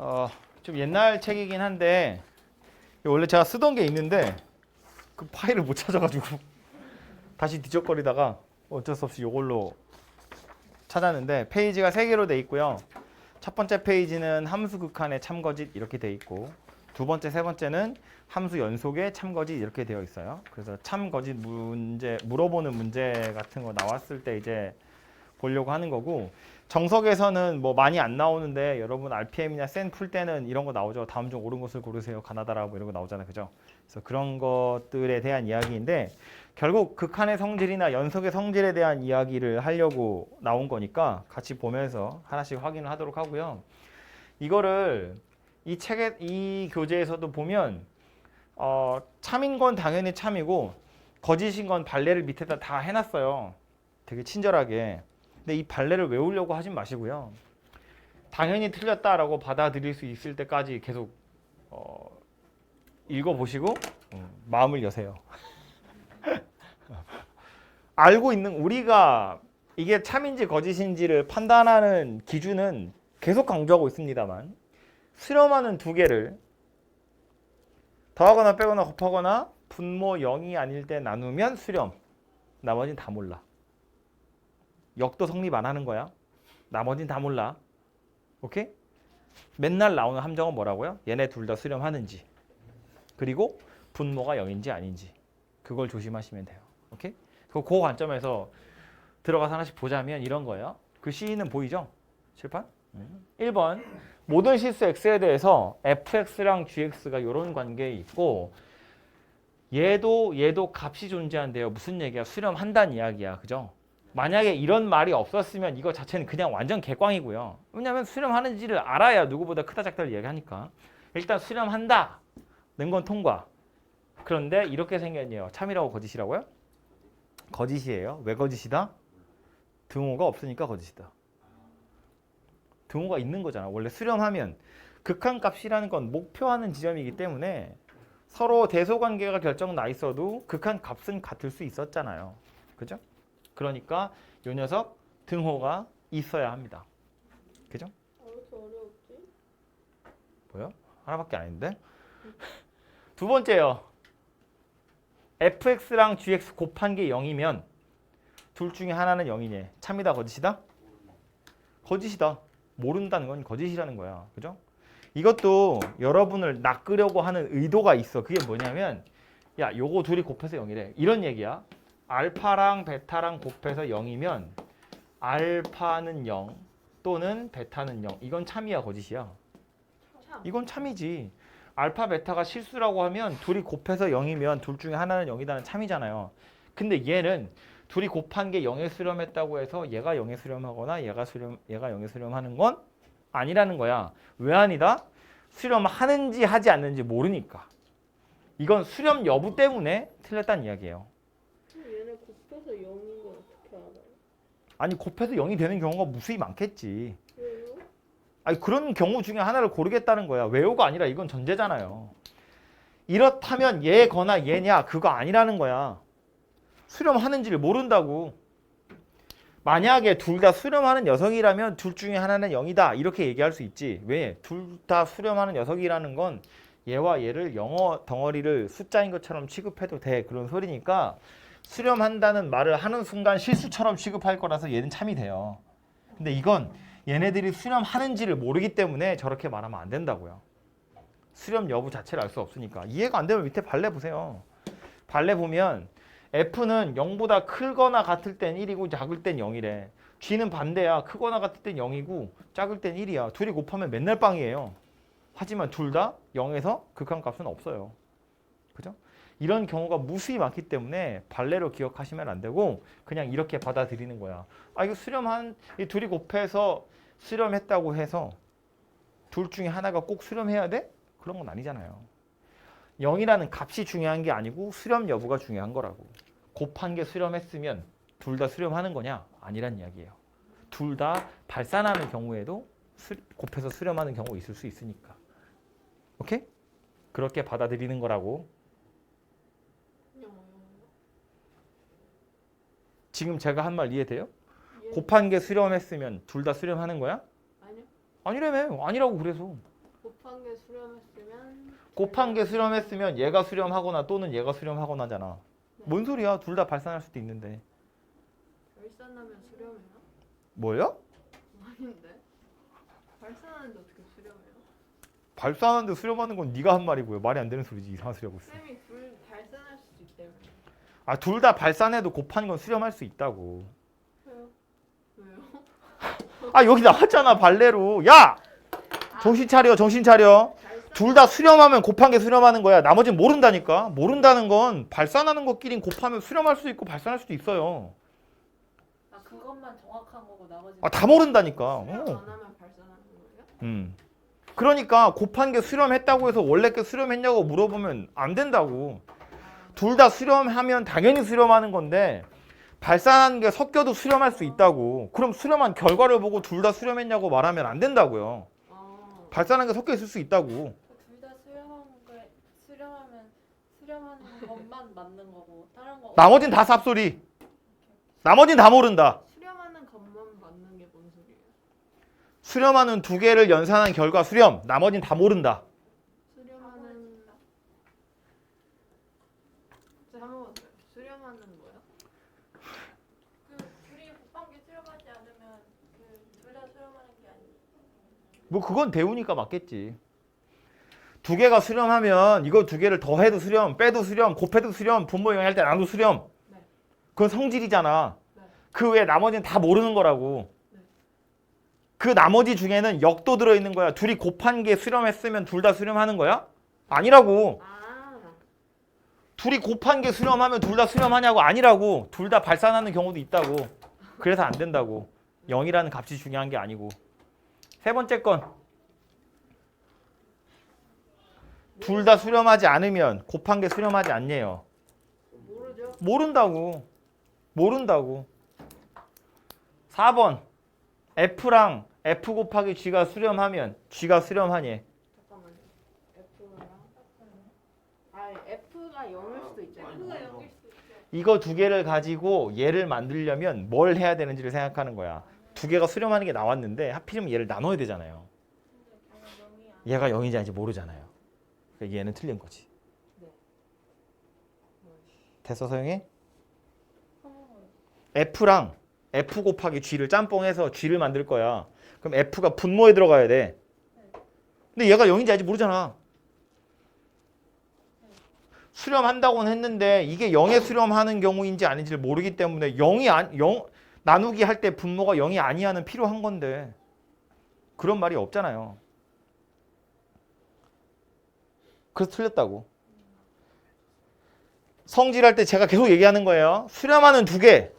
어, 좀 옛날 책이긴 한데 원래 제가 쓰던 게 있는데 그 파일을 못 찾아가지고 다시 뒤적거리다가 어쩔 수 없이 이걸로 찾았는데 페이지가 세 개로 돼 있고요. 첫 번째 페이지는 함수 극한의 참거짓 이렇게 돼 있고 두 번째, 세 번째는 함수 연속의 참거짓 이렇게 되어 있어요. 그래서 참거짓 문제 물어보는 문제 같은 거 나왔을 때 이제 보려고 하는 거고 정석에서는 뭐 많이 안 나오는데 여러분 RPM이나 센 풀 때는 이런 거 나오죠. 다음 중 옳은 것을 고르세요. 가나다라 뭐 이런 거 나오잖아요. 그죠? 그래서 그런 것들에 대한 이야기인데 결국 극한의 성질이나 연속의 성질에 대한 이야기를 하려고 나온 거니까 같이 보면서 하나씩 확인을 하도록 하고요. 이거를 이 책에 이 교재에서도 보면 어, 참인 건 당연히 참이고 거짓인 건 발레를 밑에다 다 해놨어요. 되게 친절하게. 근데 이 발레를 외우려고 하진 마시고요. 당연히 틀렸다라고 받아들일 수 있을 때까지 계속 어, 읽어보시고 음, 마음을 여세요. 알고 있는 우리가 이게 참인지 거짓인지를 판단하는 기준은 계속 강조하고 있습니다만 수렴하는 두 개를 더하거나 빼거나 곱하거나 분모 0이 아닐 때 나누면 수렴 나머지는 다 몰라 역도 성립 안 하는 거야 나머지는 다 몰라 오케이? 맨날 나오는 함정은 뭐라고요? 얘네 둘 다 수렴하는지 그리고 분모가 0인지 아닌지 그걸 조심하시면 돼요 오케이? 그, 그 관점에서 들어가서 하나씩 보자면 이런 거예요 그 C는 보이죠? 칠판? 음. 1번 모든 실수 x에 대해서 fx랑 gx가 이런 관계에 있고 얘도 얘도 값이 존재한대요. 무슨 얘기야? 수렴한다는 이야기야. 그죠? 만약에 이런 말이 없었으면 이거 자체는 그냥 완전 개꽝이고요. 왜냐하면 수렴하는지를 알아야 누구보다 크다 작다를 이야기하니까 일단 수렴한다 는 건 통과. 그런데 이렇게 생겼네요. 참이라고 거짓이라고요? 거짓이에요. 왜 거짓이다? 등호가 없으니까 거짓이다. 등호가 있는 거잖아. 원래 수렴하면 극한값이라는 건 목표하는 지점이기 때문에 서로 대소 관계가 결정 나 있어도 극한값은 같을 수 있었잖아요. 그죠? 그러니까 요 녀석 등호가 있어야 합니다. 그죠? 아, 왜 이렇게 어려웠지? 뭐요? 하나밖에 아닌데? 두 번째요. fx랑 gx 곱한 게 0이면 둘 중에 하나는 0이네. 참이다 거짓이다? 거짓이다. 모른다는 건 거짓이라는 거야. 그죠? 이것도 여러분을 낚으려고 하는 의도가 있어. 그게 뭐냐면 야, 요거 둘이 곱해서 0이래. 이런 얘기야. 알파랑 베타랑 곱해서 0이면 알파는 0 또는 베타는 0. 이건 참이야, 거짓이야? 참. 이건 참이지. 알파 베타가 실수라고 하면 둘이 곱해서 0이면 둘 중에 하나는 0이다는 참이잖아요. 근데 얘는 둘이 곱한 게 0에 수렴했다고 해서 얘가 0에 수렴하거나 얘가 수렴 얘가 0에 수렴하는 건 아니라는 거야. 왜 아니다? 수렴하는지 하지 않는지 모르니까. 이건 수렴 여부 때문에 틀렸다는 이야기예요. 그럼 얘네 곱해서 0인 건 어떻게 알아요? 아니 곱해서 0이 되는 경우가 무수히 많겠지. 왜요? 아니 그런 경우 중에 하나를 고르겠다는 거야. 외우가 아니라 이건 전제잖아요. 이렇다면 얘거나 얘냐 그거 아니라는 거야. 수렴하는지를 모른다고. 만약에 둘 다 수렴하는 녀석이라면 둘 중에 하나는 0이다 이렇게 얘기할 수 있지. 왜? 둘 다 수렴하는 녀석이라는 건 얘와 얘를 영어 덩어리를 숫자인 것처럼 취급해도 돼 그런 소리니까 수렴한다는 말을 하는 순간 실수처럼 취급할 거라서 얘는 참이 돼요. 근데 이건 얘네들이 수렴하는지를 모르기 때문에 저렇게 말하면 안 된다고요. 수렴 여부 자체를 알 수 없으니까 이해가 안 되면 밑에 발레 보세요. 발레 보면 F는 0보다 크거나 같을 땐 1이고 작을 땐 0이래. G는 반대야. 크거나 같을 땐 0이고 작을 땐 1이야. 둘이 곱하면 맨날 빵이에요. 하지만 둘 다 0에서 극한값은 없어요. 그죠? 이런 경우가 무수히 많기 때문에 발레로 기억하시면 안 되고 그냥 이렇게 받아들이는 거야. 아 이거 수렴한 이 둘이 곱해서 수렴했다고 해서 둘 중에 하나가 꼭 수렴해야 돼? 그런 건 아니잖아요. 0이라는 값이 중요한 게 아니고 수렴 여부가 중요한 거라고. 곱한 게 수렴했으면 둘 다 수렴하는 거냐? 아니란 이야기예요. 둘 다 발산하는 경우에도 수, 곱해서 수렴하는 경우 있을 수 있으니까. 오케이? 그렇게 받아들이는 거라고. 그냥 지금 제가 한 말 이해돼요? 얘 곱한 게 수렴했으면 둘 다 수렴하는 거야? 아니요. 아니라며. 아니라고 그래서. 곱한 게 수렴했으면 곱한 게 수렴했으면 얘가 수렴하거나 또는 얘가 수렴하거나잖아. 뭔 소리야? 둘 다 발산할 수도 있는데. 발산하면 수렴해요? 뭐요? 아닌데. 발산하는데 어떻게 수렴해요? 발산하는데 수렴하는 건 네가 한 말이고요. 말이 안 되는 소리지. 이상한 소리 하고 있어. 쌤이 둘 발산할 수도 있대요. 아, 둘 다 발산해도 곱한 건 수렴할 수 있다고. 왜요? 왜요? 아, 여기 나왔잖아. 발레로. 야! 정신 차려. 정신 차려. 둘 다 수렴하면 곱한 게 수렴하는 거야. 나머지는 모른다니까. 모른다는 건 발산하는 것끼린 곱하면 수렴할 수 있고 발산할 수도 있어요. 아 그것만 정확한 거고 나머지 아, 다 모른다니까. 수렴 어. 안 하면 발산하는 거예요? 음. 그러니까 곱한 게 수렴했다고 해서 원래 게 수렴했냐고 물어보면 안 된다고. 둘 다 수렴하면 당연히 수렴하는 건데 발산하는 게 섞여도 수렴할 수 있다고. 그럼 수렴한 결과를 보고 둘 다 수렴했냐고 말하면 안 된다고요. 아, 발산한 게 섞여 있을 수 있다고. 둘 다 수렴한 거 수렴하면 수렴하는 것만 맞는 거고 다른 거 나머진 다 쌉소리. 나머진 다 모른다. 수렴하는 것만 맞는 게 뭔 소리예요? 수렴하는 두 개를 연산한 결과 수렴. 나머진 다 모른다. 수렴하는 저 한번 봐요. 수렴하는 거요? 그 둘이 곱한 게 수렴하지 않으면 그 둘 다 수렴하는 게 아니에요. 뭐 그건 배우니까 맞겠지. 두 개가 수렴하면 이거 두 개를 더해도 수렴, 빼도 수렴, 곱해도 수렴, 분모 영향할 때 나도 수렴. 네. 그건 성질이잖아. 네. 그 외에 나머지는 다 모르는 거라고. 네. 그 나머지 중에는 역도 들어 있는 거야. 둘이 곱한 게 수렴했으면 둘 다 수렴하는 거야? 아니라고. 아, 둘이 곱한 게 수렴하면 둘 다 수렴하냐고 아니라고. 둘 다 발산하는 경우도 있다고. 그래서 안 된다고. 0이라는 값이 중요한 게 아니고. 세 번째 건. 둘 다 수렴하지 않으면 곱한 게 수렴하지 않네요. 모르죠? 모른다고. 모른다고. 4번. F랑 F 곱하기 G가 수렴하면 G가 수렴하니. 잠깐만요. F랑 아, F가 0일 수도 있잖아요. F가 0일 수도 있죠. 이거 두 개를 가지고 얘를 만들려면 뭘 해야 되는지를 생각하는 거야. 두 개가 수렴하는 게 나왔는데 하필이면 얘를 나눠야 되잖아요. 근데 걔는 0이 아니야. 얘가 0인지 아닌지 모르잖아요. 그러니까 얘는 틀린 거지. 네. 됐어 서영이? F랑 F 곱하기 G를 짬뽕해서 G를 만들 거야. 그럼 F가 분모에 들어가야 돼. 근데 얘가 0인지 아닌지 모르잖아. 수렴한다고는 했는데 이게 0에 수렴하는 경우인지 아닌지를 모르기 때문에 0이 안, 0 나누기 할 때 분모가 0이 아니야는 필요한 건데 그런 말이 없잖아요. 그래서 틀렸다고. 성질할 때 제가 계속 얘기하는 거예요. 수렴하는 두 개.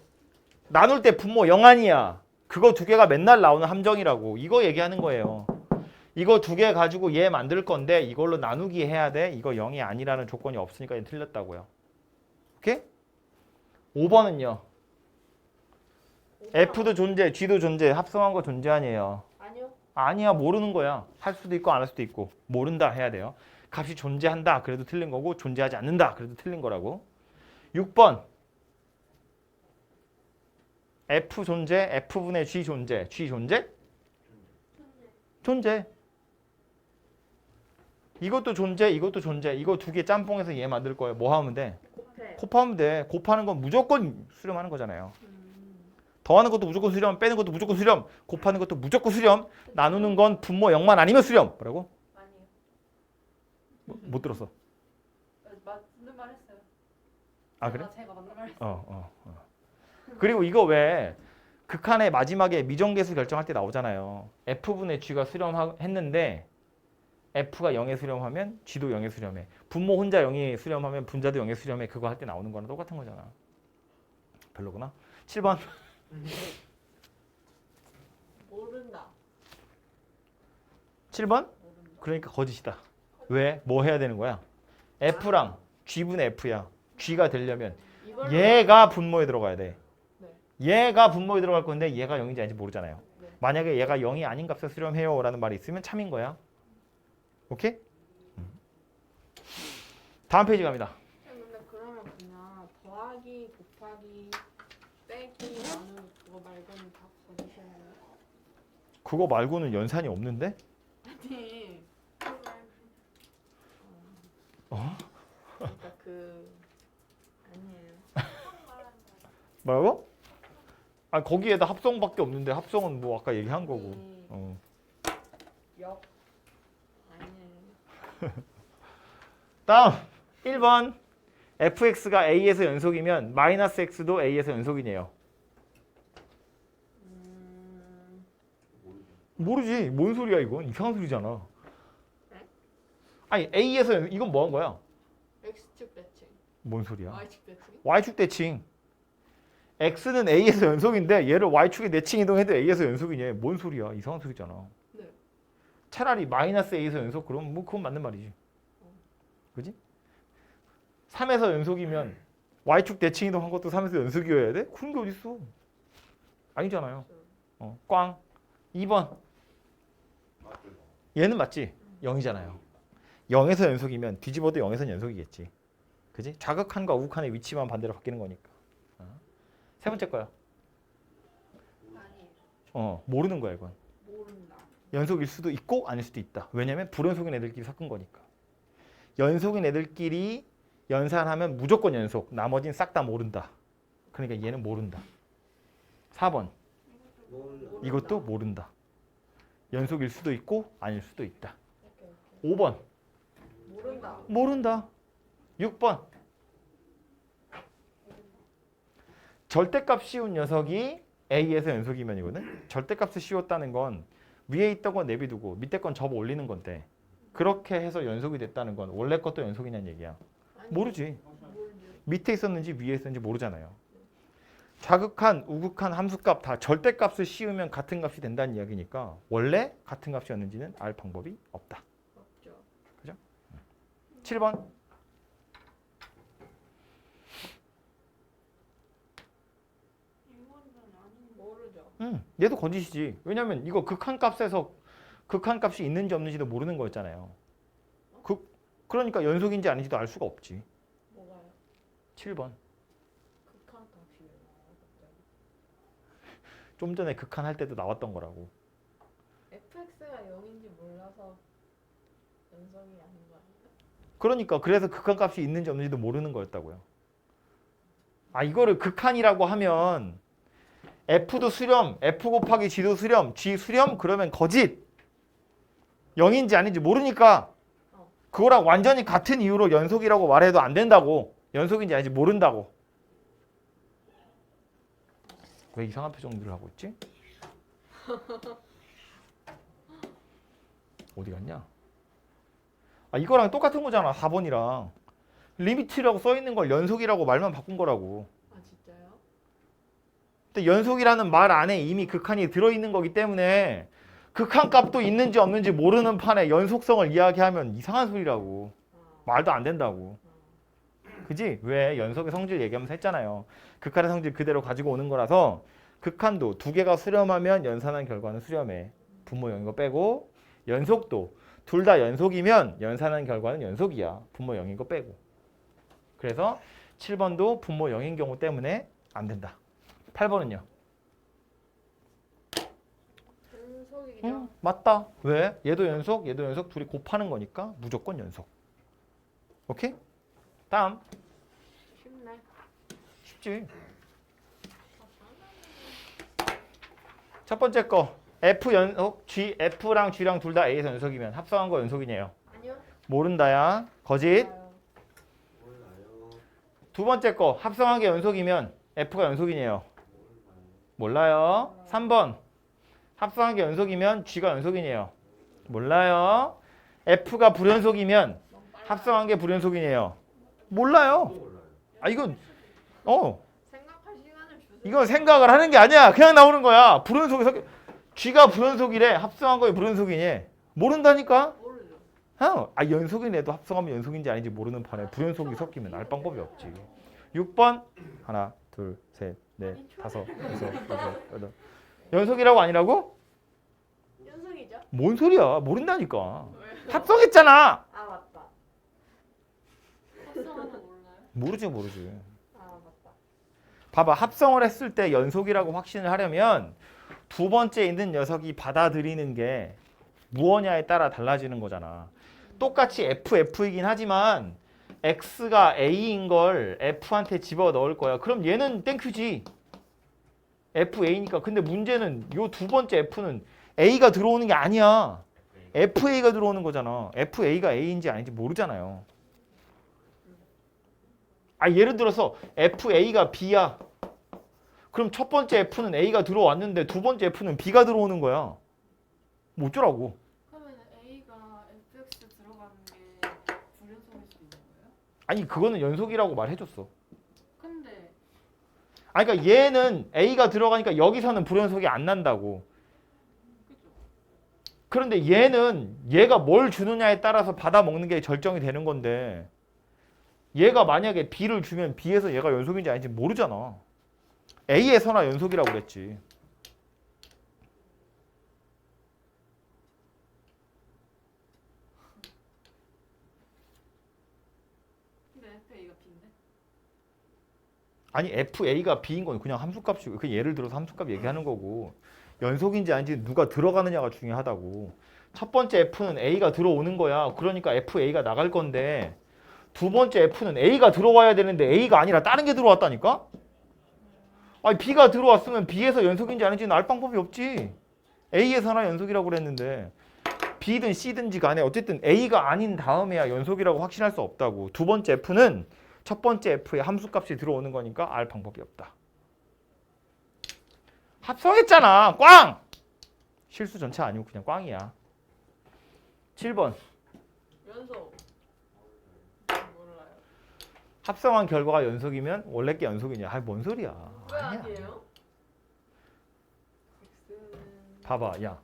나눌 때 분모 0 아니야. 그거 두 개가 맨날 나오는 함정이라고. 이거 얘기하는 거예요. 이거 두 개 가지고 얘 만들 건데 이걸로 나누기 해야 돼. 이거 0이 아니라는 조건이 없으니까 얘 틀렸다고요. 오케이? 5번은요. F도 존재, G도 존재, 합성한 거 존재 아니에요. 아니요. 아니야 모르는 거야. 할 수도 있고 안 할 수도 있고 모른다 해야 돼요. 값이 존재한다 그래도 틀린 거고 존재하지 않는다 그래도 틀린 거라고. 6번 F 존재, F분의 G 존재, G 존재? 존재. 이것도 존재, 이것도 존재. 이거 두 개 짬뽕해서 얘 만들 거예요. 뭐 하면 돼? 곱해. 곱하면 돼. 곱하는 건 무조건 수렴하는 거잖아요. 음, 더하는 것도 무조건 수렴, 빼는 것도 무조건 수렴, 곱하는 것도 무조건 수렴, 나누는 건 분모 0만 아니면 수렴. 뭐라고? 아니에요. 뭐, 못 들었어. 어, 맞는 말 했어요. 아 그래? 제가, 제가 맞는 말 했어요. 어, 어, 어. 그리고 이거 왜 극한의 마지막에 미정계수 결정할 때 나오잖아요. F분의 G가 수렴했는데 F가 0에 수렴하면 G도 0에 수렴해. 분모 혼자 0에 수렴하면 분자도 0에 수렴해. 그거 할 때 나오는 거랑 똑같은 거잖아. 별로구나. 7번. 모른다. 7번? 그러니까 거짓이다. 왜? 뭐 해야 되는 거야? F랑 G분의 F야. G가 되려면 이걸 얘가 분모에 들어가야 돼. 네. 얘가 분모에 들어갈 건데 얘가 0인지 아닌지 모르잖아요. 네. 만약에 얘가 0이 아닌 값을 수렴해요 라는 말이 있으면 참인 거야. 오케이? 음. 다음 페이지 갑니다. 근데 그러면 그냥 더하기, 곱하기, 빼기, 나누기 그거 말고는 다 거짓이에요. 그거 말고는 연산이 없는데? 아니, 그거 그러니까 그 아니에요. 뭐라고? 아 거기에다 합성밖에 없는데 합성은 뭐 아까 얘기한 거고. 음, 어. 역 아니에요. 다음 1번 fx가 a에서 연속이면 마이너스 x도 a에서 연속이네요. 모르지. 뭔 소리야 이건? 이상한 소리잖아. 네? 아니 a에서 연- 이건 뭐한 거야? x축 대칭, 뭔 소리야? y축 대칭. y축 대칭. x는 a에서 연속인데 얘를 y축에 내칭 이동해도 a에서 연속이냐? 뭔 소리야? 이상한 소리잖아. 네. 차라리 마이너스 a에서 연속 그럼 뭐 그건 맞는 말이지. 그지? 3에서 연속이면 y축 대칭 이동한 것도 3에서 연속이어야 돼? 그런 게 어딨어? 아니잖아요. 어, 꽝. 2번. 얘는 맞지? 0이잖아요. 0에서 연속이면 뒤집어도 0에서 연속이겠지. 그지? 좌극한과 우극한의 위치만 반대로 바뀌는 거니까. 어. 세 번째 거야. 어, 모르는 거야, 이건. 연속일 수도 있고 아닐 수도 있다. 왜냐면 불연속인 애들끼리 섞은 거니까. 연속인 애들끼리 연산하면 무조건 연속. 나머지는 싹다 모른다. 그러니까 얘는 모른다. 4번. 모른다. 이것도 모른다. 연속일 수도 있고 아닐 수도 있다. 오케이, 오케이. 5번. 모른다. 모른다. 6번. 절대값 씌운 녀석이 A에서 연속이면 이거든. 절대값을 씌웠다는 건 위에 있던 건 내비두고 밑에 건 접어 올리는 건데 그렇게 해서 연속이 됐다는 건 원래 것도 연속이냐는 얘기야. 모르지. 밑에 있었는지 위에 있었는지 모르잖아요. 자극한, 우극한 함수값 다 절대값을 씌우면 같은 값이 된다는 이야기니까 원래 같은 값이었는지는 알 방법이 없다. 없죠. 7번. 이거는 아닌 모르죠. 음, 얘도 거짓이지. 왜냐면 이거 극한 값에서 극한 값이 있는지 없는지도 모르는 거였잖아요. 그, 그러니까 연속인지 아닌지도 알 수가 없지. 뭐가요? 7번. 극한 값이 왜 나와요, 갑자기? 좀 전에 극한 할 때도 나왔던 거라고. fx가 0인지 몰라서 연속이 아닌 거 아닌가? 그러니까 그래서 극한 값이 있는지 없는지도 모르는 거였다고요. 아 이거를 극한이라고 하면 f도 수렴, f 곱하기 g도 수렴, g 수렴 그러면 거짓. 0인지 아닌지 모르니까 그거랑 완전히 같은 이유로 연속이라고 말해도 안 된다고. 연속인지 아닌지 모른다고. 왜 이상한 표정들을 하고 있지? 어디 갔냐? 아 이거랑 똑같은 거잖아 4번이랑 리미트라고 써 있는 걸 연속이라고 말만 바꾼 거라고 아 진짜요? 근데 연속이라는 말 안에 이미 극한이 들어있는 거기 때문에 극한 값도 있는지 없는지 모르는 판에 연속성을 이야기하면 이상한 소리라고 아, 말도 안 된다고 그지? 왜 연속의 성질 얘기하면서 했잖아요 극한의 성질 그대로 가지고 오는 거라서 극한도 두 개가 수렴하면 연산한 결과는 수렴해 분모 0인 거 빼고 연속도 둘 다 연속이면 연산한 결과는 연속이야 분모 0인 거 빼고 그래서 7번도 분모 0인 경우 때문에 안 된다 8번은요? 연속이죠. 응, 맞다. 왜? 얘도 연속, 얘도 연속, 둘이 곱하는 거니까 무조건 연속. 오케이? 다음. 쉽네. 쉽지. 첫 번째 거. F 연속, G, F랑 G랑 둘 다 A에서 연속이면 합성한 거 연속이네요. 아니요. 모른다야. 거짓. 몰라요. 두 번째 거. 합성한 게 연속이면 F가 연속이네요. 몰라요. 3번. 합성한 게 연속이면 G가 연속이네요. 몰라요. F가 불연속이면. 합성한 게 불연속이네요. 몰라요. 아 이건 어 생각할 시간을 주세요. 이건 생각을 하는 게 아니야. 그냥 나오는 거야. 불연속이 섞여. G가 불연속이래. 합성한 거에 불연속이니 모른다니까. 모르죠. 어, 아 연속이네도 합성하면 연속인지 아닌지 모르는 판에 불연속이 섞이면 알 방법이 없지. 6번 하나 둘 셋 넷 다섯 여섯 여덟 여덟 연속이라고 아니라고? 연속이죠? 뭔 소리야? 모른다니까. 합성했잖아. 아 맞다. 합성하는 몰라요? 모르지 모르지. 아 맞다. 봐봐 합성을 했을 때 연속이라고 확신을 하려면 두 번째 있는 녀석이 받아들이는 게 무엇냐에 따라 달라지는 거잖아. 똑같이 F, F이긴 하지만 X가 A인 걸 F한테 집어 넣을 거야. 그럼 얘는 땡큐지. F, A니까. 근데 문제는 요 두 번째 F는 A가 들어오는 게 아니야. FA가 들어오는 거잖아. FA가 A인지 아닌지 모르잖아요. 아 예를 들어서 FA가 B야. 그럼 첫 번째 F는 A가 들어왔는데 두 번째 F는 B가 들어오는 거야. 뭐 어쩌라고? 그러면 A가 fx 들어가는 게 불연속일 수 있는 거예요? 아니 그거는 연속이라고 말해줬어. 근데 아니 그러니까 얘는 A가 들어가니까 여기서는 불연속이 안 난다고. 그죠? 그런데 얘는 얘가 뭘 주느냐에 따라서 받아 먹는 게 결정이 되는 건데 얘가 만약에 B를 주면 B에서 얘가 연속인지 아닌지 모르잖아. A에서나 연속이라고 그랬지. 아니 FA가 B인 건 그냥 함수값이고 그 예를 들어서 함수값 얘기하는 거고. 연속인지 아닌지 누가 들어가느냐가 중요하다고. 첫 번째 F는 A가 들어오는 거야. 그러니까 FA가 나갈 건데 두 번째 F는 A가 들어와야 되는데 A가 아니라 다른 게 들어왔다니까 아니 B가 들어왔으면 B에서 연속인지 아닌지는 알 방법이 없지 A에서나 연속이라고 그랬는데 B든 C든지 간에 어쨌든 A가 아닌 다음에야 연속이라고 확신할 수 없다고 두 번째 F는 첫 번째 F의 함수값이 들어오는 거니까 알 방법이 없다. 합성했잖아. 꽝! 실수 전체 아니고 그냥 꽝이야. 7번. 연속. 합성한 결과가 연속이면 원래 게 연속이냐. 아이 뭔 소리야. 왜 아니야. 아니에요? 봐봐. 야.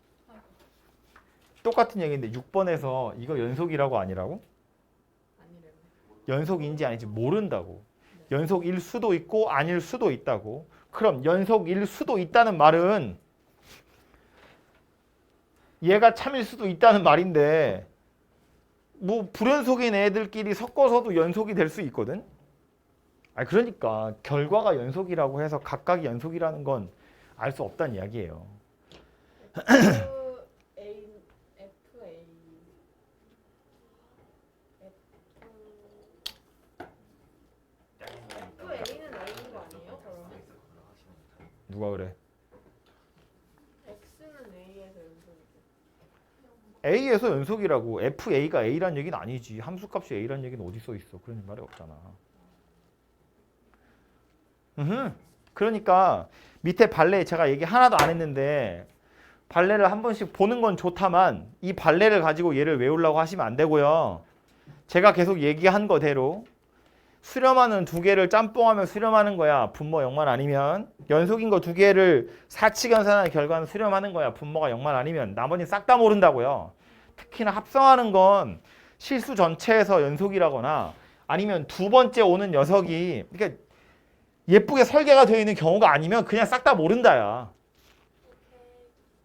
똑같은 얘기인데 6번에서 이거 연속이라고 아니라고? 아니래요. 연속인지 아닌지 모른다고. 연속일 수도 있고 아닐 수도 있다고. 그럼 연속일 수도 있다는 말은 얘가 참일 수도 있다는 말인데 뭐 불연속인 애들끼리 섞어서도 연속이 될 수 있거든. 아 그러니까 결과가 연속이라고 해서 각각이 연속이라는 건 알 수 없다는 이야기예요. F A F A F A는 A인 거 아니에요? 누가 그래? X는 A에서 연속이죠. A에서 연속이라고 FA가 A란 얘기는 아니지. 함수값이 A란 얘기는 어디 써 있어? 그런 말이 없잖아. 음흠. 그러니까 밑에 발레 제가 얘기 하나도 안 했는데 발레를 한 번씩 보는 건 좋다만 이 발레를 가지고 얘를 외우려고 하시면 안 되고요. 제가 계속 얘기한 거대로 수렴하는 두 개를 짬뽕하면 수렴하는 거야. 분모 0만 아니면 연속인 거 두 개를 사치 계산하는 결과는 수렴하는 거야. 분모가 0만 아니면 나머지 싹 다 모른다고요. 특히나 합성하는 건 실수 전체에서 연속이라거나 아니면 두 번째 오는 녀석이 그러니까 예쁘게 설계가 되어 있는 경우가 아니면 그냥 싹 다 모른다야.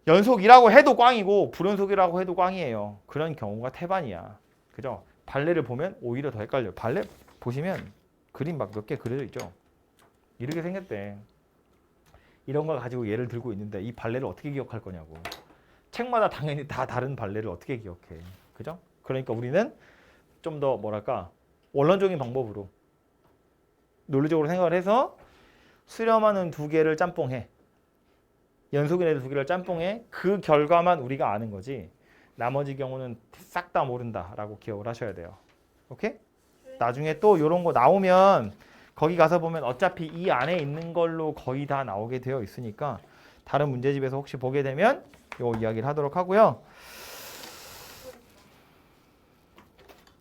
연속이라고 해도 꽝이고 불연속이라고 해도 꽝이에요. 그런 경우가 태반이야. 그죠? 발레를 보면 오히려 더 헷갈려. 발레 보시면 그림 막 몇 개 그려져 있죠. 이렇게 생겼대. 이런 걸 가지고 예를 들고 있는데 이 발레를 어떻게 기억할 거냐고. 책마다 당연히 다 다른 발레를 어떻게 기억해. 그죠? 그러니까 우리는 좀 더 뭐랄까 원론적인 방법으로 논리적으로 생각을 해서 수렴하는 두 개를 짬뽕해. 연속인 애들 두 개를 짬뽕해. 그 결과만 우리가 아는 거지. 나머지 경우는 싹 다 모른다라고 기억을 하셔야 돼요. 오케이? 나중에 또 이런 거 나오면 거기 가서 보면 어차피 이 안에 있는 걸로 거의 다 나오게 되어 있으니까 다른 문제집에서 혹시 보게 되면 요 이야기를 하도록 하고요.